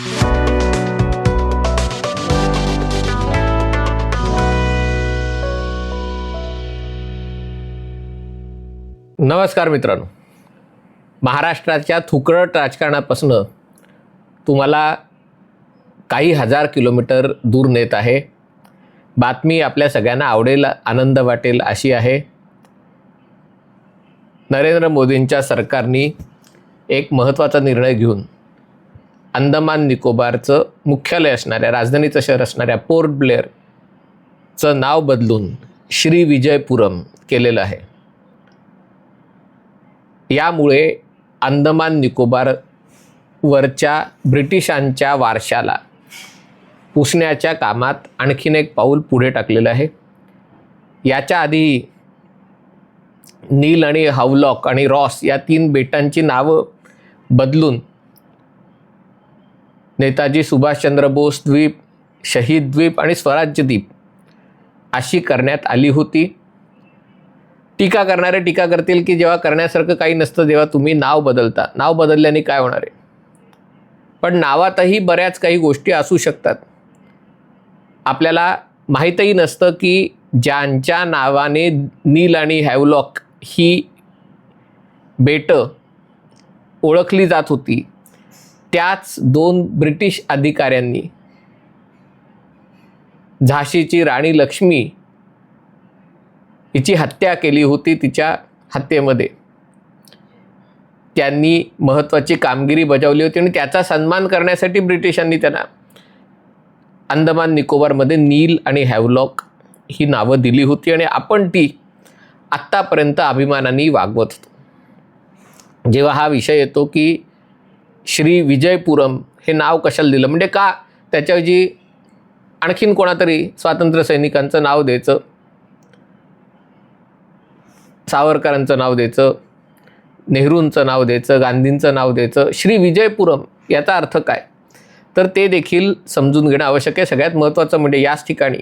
नमस्कार मित्रांनो. महाराष्ट्राच्या थुकरट राजकारणापासून तुम्हाला काही हजार किलोमीटर दूर नेत आहे. बातमी आपल्या सगळ्यांना आवडेल आनंद वाटेल अशी आहे. नरेंद्र मोदींच्या सरकारने एक महत्त्वाचा निर्णय घेऊन अंदमान निकोबारचं मुख्यालय असणाऱ्या राजधानीचं शहर असणाऱ्या पोर्ट ब्लेअरचं नाव बदलून श्री विजयपुरम केलेलं आहे. यामुळे अंदमान निकोबार वरच्या ब्रिटिशांच्या वारशाला पुसण्याच्या कामात आणखीन एक पाऊल पुढे टाकलेलं आहे. याच्या आधी नील आणि हावलॉक आणि रॉस या तीन बेटांची नावं बदलून नेताजी सुभाषचंद्र बोस द्वीप शहीद द्वीप आणि स्वराज्य द्वीप अशी करण्यात आली होती. टीका करणारे टीका करतील की जेव्हा करण्यासारखं काही नसतं तेव्हा तुम्ही नाव बदलता. नाव बदलल्याने काय होणार आहे? पण नावातही बऱ्याच काही गोष्टी असू शकतात. आपल्याला माहीतही नसतं की ज्यांच्या नावाने नील आणि हॅवलॉक ही बेटं ओळखली जात होती. त्याच दोन ब्रिटिश अधिकाऱ्यांनी झाशीची राणी लक्ष्मी हिची हत्या केली होती तिच्या हत्येमध्ये. त्यांनी महत्त्वाची कामगिरी बजावली होती आणि त्याचा सन्मान करण्यासाठी ब्रिटिशांनी त्यांना अंदमान निकोबारमध्ये नील आणि हॅवलॉक ही नावं दिली होती आणि आपण ती आत्तापर्यंत अभिमानाने वागवत होतो. जेव्हा हा विषय येतो की श्री विजयपुरम हे नाव कशाला दिलं? म्हणजे का त्याच्याऐवजी आणखीन कोणातरी स्वातंत्र्य सैनिकांचं नाव द्यायचं? सावरकरांचं नाव द्यायचं? नेहरूंचं नाव द्यायचं? गांधींचं नाव द्यायचं? श्री विजयपुरम याचा अर्थ काय? तर ते देखील समजून घेणं आवश्यक आहे. सगळ्यात महत्त्वाचं म्हणजे याच ठिकाणी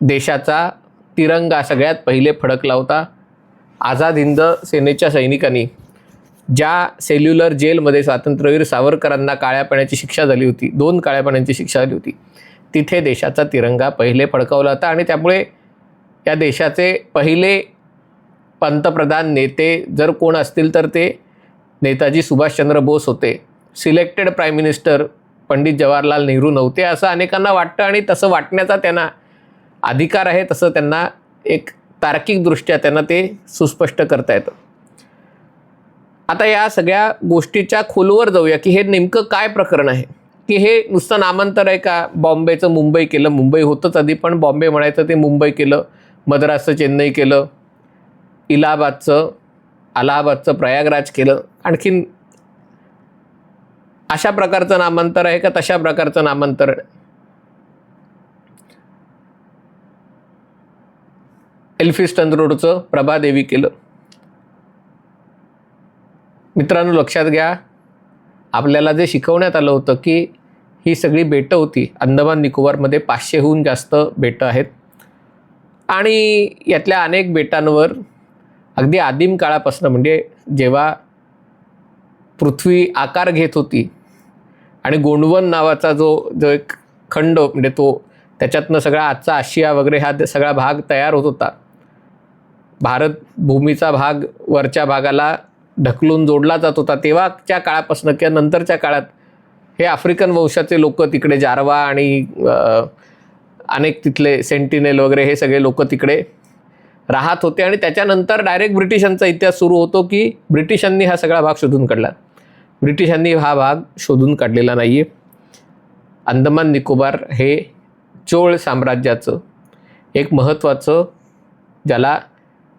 देशाचा तिरंगा सगळ्यात पहिले फडकला होता. आझाद हिंद सेनेच्या सैनिकांनी ज्या सेल्युलर जेलमध्ये स्वातंत्र्यवीर सावरकरांना काळ्या पाण्याची शिक्षा झाली होती दोन काळ्या पाण्याची शिक्षा झाली होती तिथे देशाचा तिरंगा पहिले फडकवला होता आणि त्यामुळे या देशाचे पहिले पंतप्रधान नेते जर कोण असतील तर ते नेताजी सुभाषचंद्र बोस होते. Selected prime minister Pandit Jawaharlal Nehru नव्हते असं अनेकांना वाटतं आणि तसं वाटण्याचा त्यांना अधिकार आहे तसं त्यांना एक तार्किकदृष्ट्या त्यांना ते सुस्पष्ट करता येतं. आता या सगळ्या गोष्टीच्या खोलवर जाऊया की हे नेमकं काय प्रकरण आहे? की हे नुसतं नामांतर आहे का? बॉम्बेचं मुंबई केलं मुंबई होतंच आधी पण बॉम्बे म्हणायचं ते मुंबई केलं मद्रासचं चेन्नई केलं इलाहाबादचं अलाहाबादचं प्रयागराज केलं आणखीन अशा प्रकारचं नामांतर आहे का तशा प्रकारचं नामांतर? एल्फिस्टन रोडचं प्रभादेवी केलं. मित्रांनो लक्षात घ्या. आपल्याला जे शिकवण्यात आलं होतं की ही सगळी बेटं होती अंदमान निकोबारमध्ये पाचशेहून जास्त बेटं आहेत. आणि यातल्या अनेक बेटांवर अगदी आदिम काळापासून म्हणजे जेव्हा पृथ्वी आकार घेत होती आणि गोंडवन नावाचा जो जो एक खंड म्हणजे तो त्याच्यातनं सगळा आजचा आशिया वगैरे हा सगळा भाग तयार होत होता. भारत भूमीचा भाग वरच्या भागाला ढकलून जोडला जात होता तेव्हाच्या काळापासून किंवा नंतरच्या काळात हे आफ्रिकन वंशाचे लोक तिकडे जारवा आणि अनेक तिथले सेंटिनेल वगैरे हे सगळे लोक तिकडे राहत होते आणि त्याच्यानंतर डायरेक्ट ब्रिटिशांचा इतिहास सुरू होतो की ब्रिटिशांनी हा सगळा भाग शोधून काढला. ब्रिटिशांनी हा भाग शोधून काढलेला नाही आहे अंदमान निकोबार हे चोळ साम्राज्याचं एक महत्त्वाचं ज्याला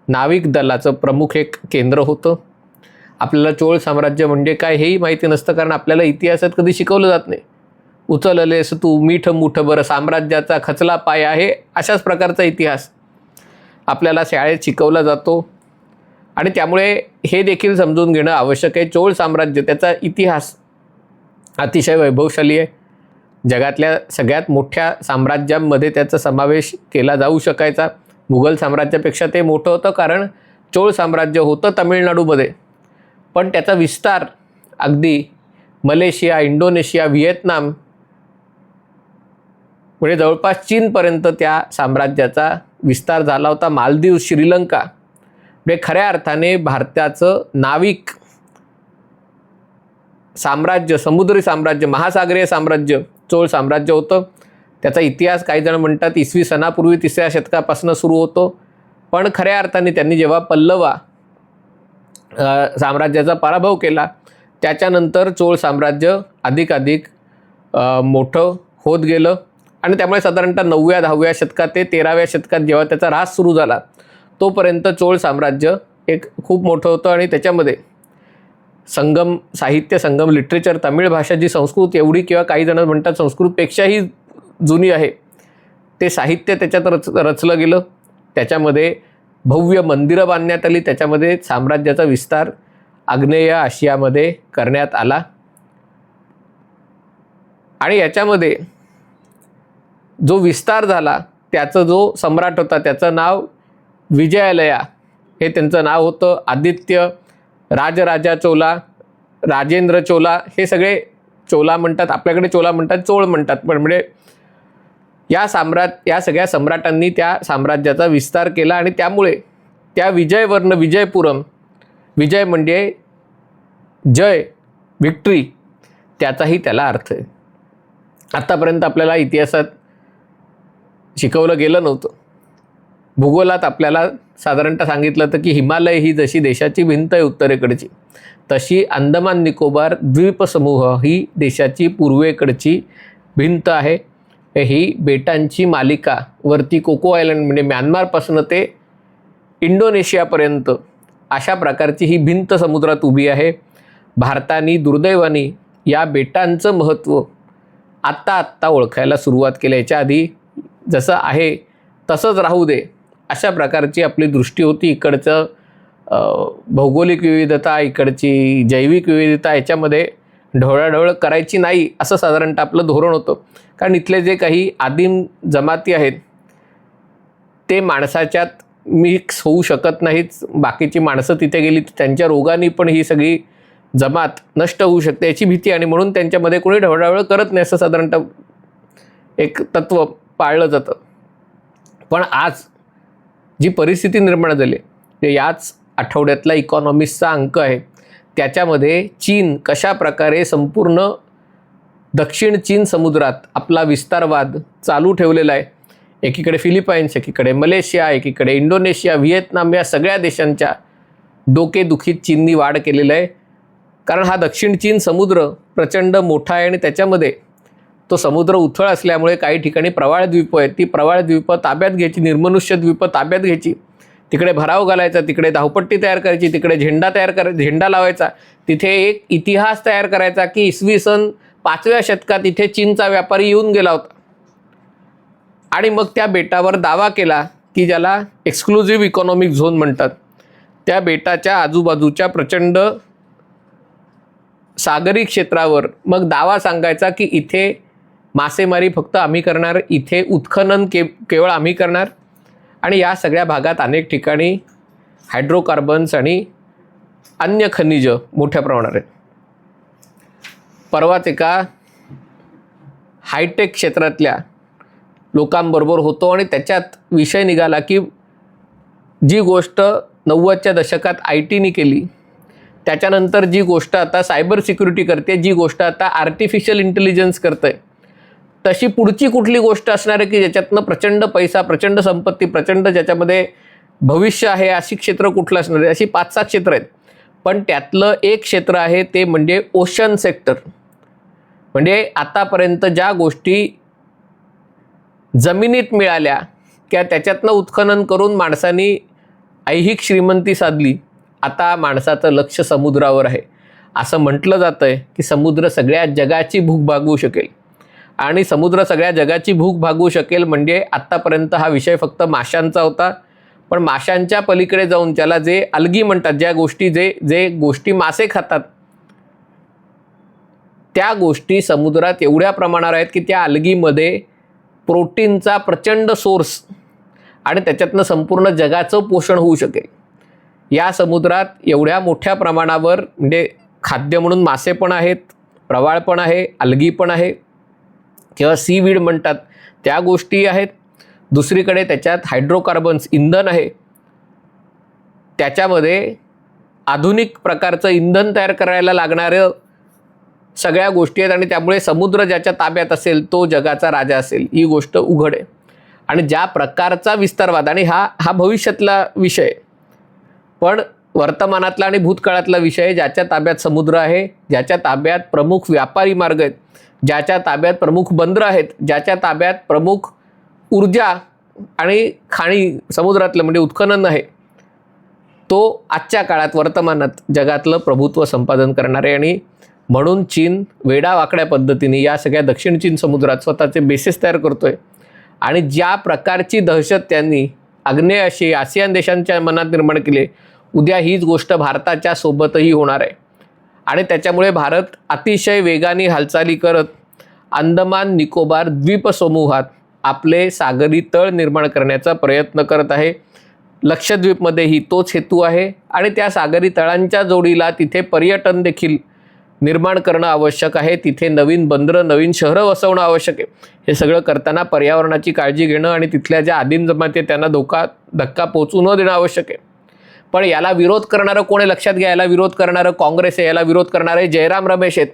नाविक दलाचं प्रमुख एक केंद्र होतं. आपल्याला चोळ साम्राज्य म्हणजे काय हेही माहिती नसतं कारण आपल्याला इतिहासात कधी शिकवलं जात नाही. उचललेस तू मीठ मुठ बरं साम्राज्याचा खचला पाय आहे अशाच प्रकारचा इतिहास. आपल्याला शाळेत शिकवला जातो. आणि त्यामुळे हे देखील समजून घेणं आवश्यक आहे. चोळ साम्राज्य त्याचा इतिहास अतिशय वैभवशाली आहे. जगातल्या सगळ्यात मोठ्या साम्राज्यांमध्ये त्याचा समावेश केला जाऊ शकायचा. मुघल साम्राज्यापेक्षा ते मोठं होतं कारण चोळ साम्राज्य होतं तमिळनाडूमध्ये. पण त्याचा विस्तार अगदी मलेशिया इंडोनेशिया व्हिएतनाम म्हणजे जवळपास चीनपर्यंत त्या साम्राज्याचा विस्तार झाला होता. मालदीव श्रीलंका. म्हणजे खऱ्या अर्थाने भारताचं नाविक साम्राज्य समुद्री साम्राज्य महासागरीय साम्राज्य चोळ साम्राज्य होतं. त्याचा इतिहास काही जण म्हणतात इसवी सणापूर्वी तिसऱ्या शतकापासून सुरू होतो. पण खऱ्या अर्थाने त्यांनी जेव्हा पल्लवा साम्राज्याचा पराभव केला. त्याच्यानंतर चोळ साम्राज्य अधिकाधिक मोठं होत गेलं. आणि त्यामुळे साधारणतः नवव्या दहाव्या शतकात ते तेराव्या शतकात जेव्हा त्याचा ऱ्हास सुरू झाला तोपर्यंत चोळ साम्राज्य एक खूप मोठं होतं. आणि त्याच्यामध्ये संगम साहित्य संगम लिटरेचर तमिळ भाषा जी संस्कृत एवढी किंवा काही जण म्हणतात संस्कृतपेक्षाही जुनी आहे ते साहित्य त्याच्यात रच रचलं गेलं. त्याच्यामध्ये भव्य मंदिरं बांधण्यात आली. त्याच्यामध्ये साम्राज्याचा विस्तार आग्नेय आशियामध्ये करण्यात आला. आणि याच्यामध्ये जो विस्तार झाला त्याचं जो सम्राट होता त्याचं नाव विजयालया. हे त्यांचं नाव होतं आदित्य राजराजा चोला राजेंद्र चोला. हे सगळे चोला म्हणतात आपल्याकडे चोला म्हणतात चोळ म्हणतात. पण म्हणजे या साम्राट या सगळ्या सम्राटांनी त्या साम्राज्याचा विस्तार केला आणि त्यामुळे त्या विजयवर्ण विजयपुरम विजय म्हणजे जय विक्ट्री त्याचाही त्याला अर्थ आहे. आत्तापर्यंत आपल्याला इतिहासात शिकवलं गेलं नव्हतं. भूगोलात आपल्याला साधारणतः सांगितलं होतं की हिमालय ही जशी देशाची भिंत आहे उत्तरेकडची तशी अंदमान निकोबार द्वीपसमूह ही देशाची पूर्वेकडची भिंत आहे. ही बेटांची मालिका वरती कोको आयलंड म्हणजे म्यानमारपासून ते इंडोनेशियापर्यंत अशा प्रकारची ही भिंत समुद्रात उभी आहे. भारताने दुर्दैवाने या बेटांचं महत्त्व आत्ता आत्ता ओळखायला सुरुवात केली. याच्या आधी जसं आहे तसंच राहू दे अशा प्रकारची आपली दृष्टी होती. इकडचं भौगोलिक विविधता इकडची जैविक विविधता याच्यामध्ये ढवळाढवळ करायची नाही असं साधारणतः आपलं धोरण होतं. कारण इथले जे काही आदिम जमाती आहेत ते माणसाच्यात मिक्स होऊ शकत नाहीत. बाकीची माणसं तिथे गेली तर त्यांच्या रोगाने पण ही सगळी जमात नष्ट होऊ शकते याची भीती आणि म्हणून त्यांच्यामध्ये कोणी ढवळाढवळ करत नाही असं साधारणतः एक तत्त्व पाळलं जातं. पण आज जी परिस्थिती निर्माण झाली ते याच आठवड्यातला इकॉनॉमिक्सचा अंक आहे. त्याच्यामध्ये चीन कशा प्रकारे संपूर्ण दक्षिण चीन समुद्रात आपला विस्तारवाद चालू ठेवलेला आहे. एकीकडे फिलिपाईन्स एकीकडे मलेशिया एकीकडे इंडोनेशिया व्हिएतनाम या सगळ्या देशांच्या डोकेदुखीत चीननी वाढ केलेलं आहे. कारण हा दक्षिण चीन समुद्र प्रचंड मोठा आहे आणि त्याच्यामध्ये तो समुद्र उथळ असल्यामुळे काही ठिकाणी प्रवाळ द्वीप आहेत. ती प्रवाळ द्वीपं ताब्यात घ्यायची निर्मनुष्य द्वीपं ताब्यात घ्यायची. तिकडे भराव घालायचा तिकडे धावपट्टी तयार करायची तिकडे झेंडा तयार कर झेंडा लावायचा. तिथे एक इतिहास तयार करायचा की इसवी सन पाचव्या शतकात इथे चीनचा व्यापारी येऊन गेला होता. आणि मग त्या बेटावर दावा केला की ज्याला एक्सक्लुझिव्ह इकॉनॉमिक झोन म्हणतात. त्या बेटाच्या आजूबाजूच्या प्रचंड सागरी क्षेत्रावर मग दावा सांगायचा की इथे मासेमारी फक्त आम्ही करणार इथे उत्खनन के केवळ आम्ही करणार. आणि या सगळ्या भागात अनेक ठिकाणी हायड्रोकार्बन्स आणि अन्य खनिजं मोठ्या प्रमाणात आहेत. परवाच एका हायटेक क्षेत्रातल्या लोकांबरोबर होतो आणि त्याच्यात विषय निघाला की जी गोष्ट नव्वदच्या दशकात आय टीने केली त्याच्यानंतर जी गोष्ट आता सायबर सिक्युरिटी करते जी गोष्ट आता आर्टिफिशियल इंटेलिजन्स करते तशी पुढची कुठली गोष्ट असणार आहे की ज्याच्यातनं प्रचंड पैसा प्रचंड संपत्ती प्रचंड ज्याच्यामध्ये भविष्य आहे अशी क्षेत्र कुठलं असणार आहे? अशी पाच सहा क्षेत्र आहेत. पण त्यातलं एक क्षेत्र आहे ते म्हणजे ओशन सेक्टर म्हणजे आतापर्यंत ज्या गोष्टी जमिनीत मिळाल्या किंवा त्याच्यातनं उत्खनन करून माणसांनी ऐहिक श्रीमंती साधली आता माणसाचं लक्ष समुद्रावर आहे. असं म्हटलं जातं आहे की समुद्र सगळ्या जगाची भूक भागवू शकेल. आणि समुद्र सगळ्या जगाची भूक भागवू शकेल म्हणजे आत्तापर्यंत हा विषय फक्त माशांचा होता. पण माशांच्या पलीकडे जाऊन त्याला जे अलगी म्हणतात ज्या गोष्टी जे जे गोष्टी मासे खातात त्या गोष्टी समुद्रात एवढ्या प्रमाणावर आहेत की त्या अलगीमध्ये प्रोटीनचा प्रचंड सोर्स आणि त्याच्यातनं संपूर्ण जगाचं पोषण होऊ शकेल. या समुद्रात एवढ्या मोठ्या प्रमाणावर म्हणजे खाद्य म्हणून मासे पण आहेत प्रवाळ पण आहे अलगी पण आहे किंवा सी वीड म्हणतात त्या गोष्टी आहेत. दुसरीकडे त्याच्यात हायड्रोकार्बन्स इंधन आहे. त्याच्यामध्ये आधुनिक प्रकारचं इंधन तयार करायला लागणारं सगळ्या गोष्टी आहेत आणि त्यामुळे समुद्र ज्याच्या ताब्यात असेल तो जगाचा राजा असेल ही गोष्ट उघड आहे. आणि ज्या प्रकारचा विस्तारवाद आणि हा हा भविष्यातला विषय पण वर्तमानातला आणि भूतकाळातला विषय ज्याच्या ताब्यात समुद्र आहे ज्याच्या ताब्यात प्रमुख व्यापारी मार्ग आहेत ज्याच्या ताब्यात प्रमुख बंदरं आहेत ज्याच्या ताब्यात प्रमुख ऊर्जा आणि खाणी समुद्रातलं म्हणजे उत्खनन आहे तो आजच्या काळात वर्तमानात जगातलं प्रभुत्व संपादन करणारे आणि म्हणून चीन वेडावाकड्या पद्धतीने या सगळ्या दक्षिण चीन समुद्रात स्वतःचे बेसेस तयार करतोय. आणि ज्या प्रकारची दहशत त्यांनी आग्नेय आशिया आसियान देशांच्या मनात निर्माण केली उद्या हीच गोष्ट भारताच्या सोबतही होणार आहे. आणि त्याच्यामुळे भारत अतिशय वेगाने हालचाली करत अंदमान निकोबार द्वीपसमूहात आपले सागरी तळ निर्माण करण्याचा प्रयत्न करत आहे. लक्षद्वीपमध्येही तोच हेतू आहे. आणि त्या सागरी तळांच्या जोडीला तिथे पर्यटन देखील निर्माण करणं आवश्यक आहे. तिथे नवीन बंदरं नवीन शहरं वसवणं आवश्यक आहे. हे सगळं करताना पर्यावरणाची काळजी घेणं आणि तिथल्या ज्या आदिम जमाती आहेत त्यांना धोका धक्का पोचू न देणं आवश्यक आहे. पण याला विरोध करणारं कोण आहे? लक्षात घ्या याला विरोध करणारं काँग्रेस आहे याला विरोध करणारे जयराम रमेश आहेत.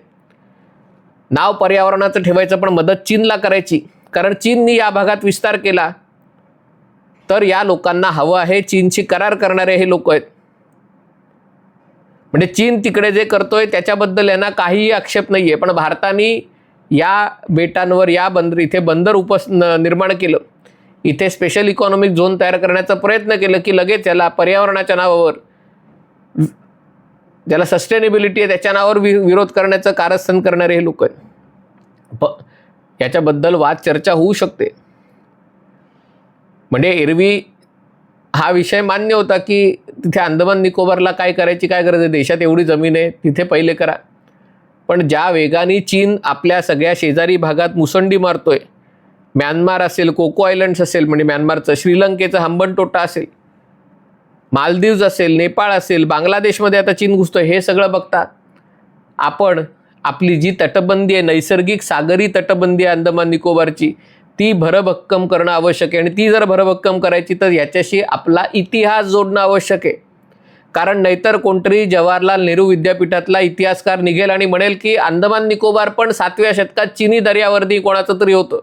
नाव पर्यावरणाचं ठेवायचं पण मदत चीनला करायची. कारण चीननी या भागात विस्तार केला. तर या लोकांना हवं आहे चीनशी करार करणारे हे लोक आहेत. म्हणजे चीन तिकडे जे करतोय त्याच्याबद्दल यांना काहीही आक्षेप नाही आहे पण भारताने या बेटांवर या बंदर इथे बंदर उपस निर्माण केलं. इथे स्पेशल इकॉनॉमिक झोन तयार करण्याचा प्रयत्न केलं की लगेच याला पर्यावरणाच्या नावावर ज्याला सस्टेनेबिलिटी आहे त्याच्या नावावर वि विरोध करण्याचं कारस्थान करणारे हे लोक आहेत. प याच्याबद्दल वाद चर्चा होऊ शकते. म्हणजे एरवी हा विषय मान्य होता की तिथे अंदमान निकोबारला काय करायची काय गरज आहे? देशात एवढी जमीन आहे तिथे पहिले करा. पण ज्या वेगाने चीन आपल्या सगळ्या शेजारी भागात मुसंडी मारतोय म्यानमार असेल कोको आयलंड्स असेल म्हणजे म्यानमारचं श्रीलंकेचं हंबनटोटा असेल मालदीव्ज असेल नेपाळ असेल बांगलादेशमध्ये आता चीन घुसतोय हे सगळं बघता आपण आपली जी तटबंदी आहे नैसर्गिक सागरी तटबंदी आहे अंदमान निकोबारची ती भरभक्कम करणं आवश्यक आहे. आणि ती जर भरभक्कम करायची तर याच्याशी आपला इतिहास जोडणं आवश्यक आहे. कारण नाहीतर कोणतरी जवाहरलाल नेहरू विद्यापीठातला इतिहासकार निघेल आणि म्हणेल की अंदमान निकोबार पण सातव्या शतकात चिनी दर्यावरती कोणाचं तरी होतं.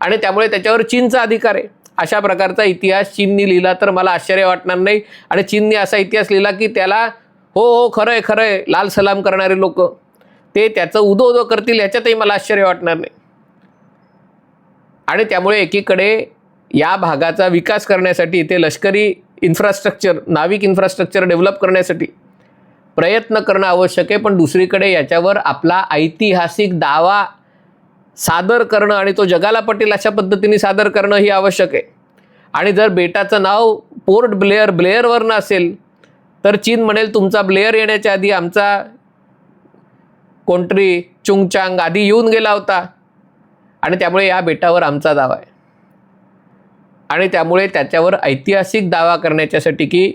आणि त्यामुळे त्याच्यावर चीनचा अधिकार आहे. अशा प्रकारचा इतिहास चीननी लिहिला तर मला आश्चर्य वाटणार नाही. आणि चीननी असा इतिहास लिहिला की त्याला हो हो खरं आहे खरं आहे लाल सलाम करणारे लोक ते त्याचं उदो उदो करतील ह्याच्यातही मला आश्चर्य वाटणार नाही. आणि त्यामुळे एकीकडे या भागाचा विकास करण्यासाठी इथे लष्करी इन्फ्रास्ट्रक्चर नाविक इन्फ्रास्ट्रक्चर डेव्हलप करण्यासाठी प्रयत्न करणं आवश्यक आहे. पण दुसरीकडे याच्यावर आपला ऐतिहासिक दावा सादर करणं आणि तो जगाला पटेल अशा पद्धतीने सादर करणं ही आवश्यक आहे. आणि जर बेटाचं नाव पोर्ट ब्लेअर ब्लेअरवरनं असेल तर चीन म्हणेल तुमचा ब्लेअर येण्याच्या आधी आमचा कोणतरी चुंगचांग आधी येऊन गेला होता. आणि त्यामुळे या बेटावर आमचा दावा आहे. आणि त्यामुळे त्याच्यावर ऐतिहासिक दावा करण्याच्यासाठी की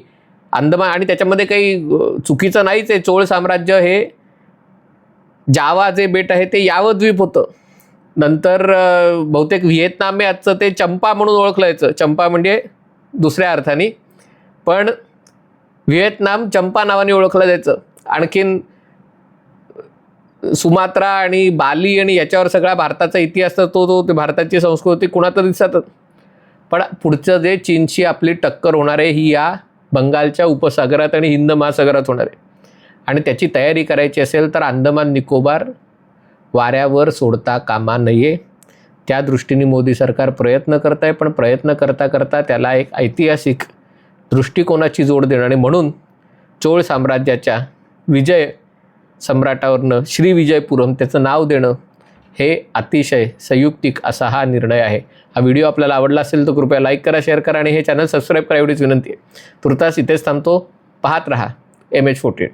अंदमान आणि त्याच्यामध्ये काही चुकीचं नाहीच आहे. चोळ साम्राज्य हे जावा जे बेट आहे ते यावद्वीप होतं. नंतर बहुतेक व्हिएतनाम आहे आजचं ते चंपा म्हणून ओळखलं जायचं. चंपा म्हणजे दुसऱ्या अर्थाने. पण व्हिएतनाम चंपा नावाने ओळखलं जायचं. आणखीन सुमात्रा आणि बाली आणि याच्यावर सगळा भारताचा इतिहास तर तो तो भारताची संस्कृती कुणातरी दिसतात पण पुढचं जे चीनशी आपली टक्कर होणार आहे ही या बंगालच्या उपसागरात आणि हिंद महासागरात होणार आहे. आणि त्याची तयारी करायची असेल तर अंदमान निकोबार वाऱ्यावर सोडता कामा नये. त्या दृष्टीने मोदी सरकार प्रयत्न करत आहे पण प्रयत्न करता करता त्याला एक ऐतिहासिक दृष्टिकोनाची जोड देणं आणि म्हणून चोळ साम्राज्याच्या विजय सम्राटावरनं श्रीविजयपुरम त्याचं नाव देणं हे अतिशय संयुक्तिक असा हा निर्णय आहे. हा व्हिडिओ आपल्याला आवडला असेल तर कृपया लाईक करा शेअर करा आणि हे चॅनल सबस्क्राईब करा एवढीच विनंती आहे. तुर्तास इथेच थांबतो. पाहत रहा. M H fourteen